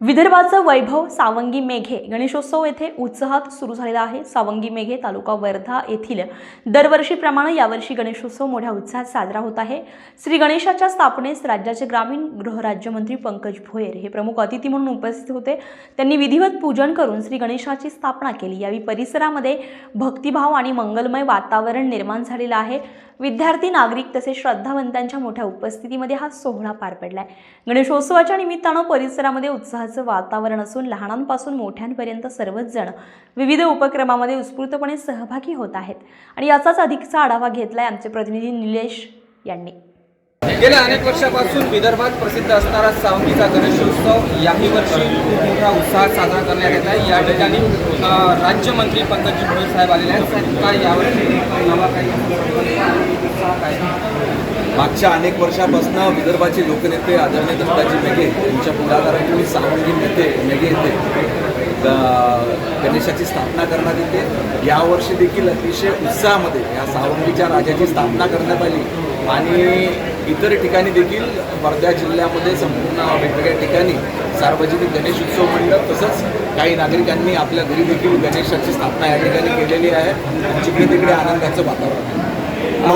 विदर्भाचं वैभव सावंगी मेघे. गणेशोत्सव येथे उत्साहात सुरू झालेला आहे. सावंगी मेघे तालुका वर्धा येथील दरवर्षीप्रमाणे यावर्षी गणेशोत्सव मोठ्या उत्साहात साजरा होत आहे. श्री गणेशाच्या स्थापनेस राज्याचे ग्रामीण गृहराज्यमंत्री पंकज भोयर हे प्रमुख अतिथी म्हणून उपस्थित होते. त्यांनी विधिवत पूजन करून श्री गणेशाची स्थापना केली. यावेळी परिसरामध्ये भक्तिभाव आणि मंगलमय वातावरण निर्माण झालेलं आहे. विद्यार्थी नागरिक तसेच श्रद्धावंतांच्या मोठ्या उपस्थितीमध्ये हा सोहळा पार पडला आहे गणेशोत्सवाच्या निमित्तानं परिसरामध्ये उत्साहाचं वातावरण असून लहानांपासून मोठ्यांपर्यंत सर्वच जण विविध उपक्रमामध्ये उत्स्फूर्तपणे सहभागी होत आहेत. आणि याचाच अधिकचा आढावा घेतलाय आमचे प्रतिनिधी निलेश यांनी. गेल्या अनेक वर्षापासून विदर्भात प्रसिद्ध असणारा सावंगीचा गणेशोत्सव याही वर्षी खूप मोठा उत्साहात साजरा करण्यात येत आहे. या ठिकाणी राज्यमंत्री पंकजी भोयर साहेब आलेले आहेत. काय यावर्षी नवा काही उत्साह काय मागच्या अनेक वर्षापासून विदर्भाचे लोकनेते आदरणीय दत्ताजी मेघे यांच्या पुढाकाराने सावंगी नेते मेघे येथे गणेशाची स्थापना करण्यात येते. यावर्षी देखील अतिशय उत्साहामध्ये या सावंगीच्या राजाची स्थापना करण्यात आली. आणि इतर ठिकाणी देखील वर्धा जिल्ह्यामध्ये संपूर्ण वेगवेगळ्या ठिकाणी सार्वजनिक गणेश उत्सव मंडळ तसंच काही नागरिकांनी आपल्या घरी देखील गणेशाची स्थापना या ठिकाणी केलेली आहे. जिकडे तिकडे आनंदाचं वातावरण आहे.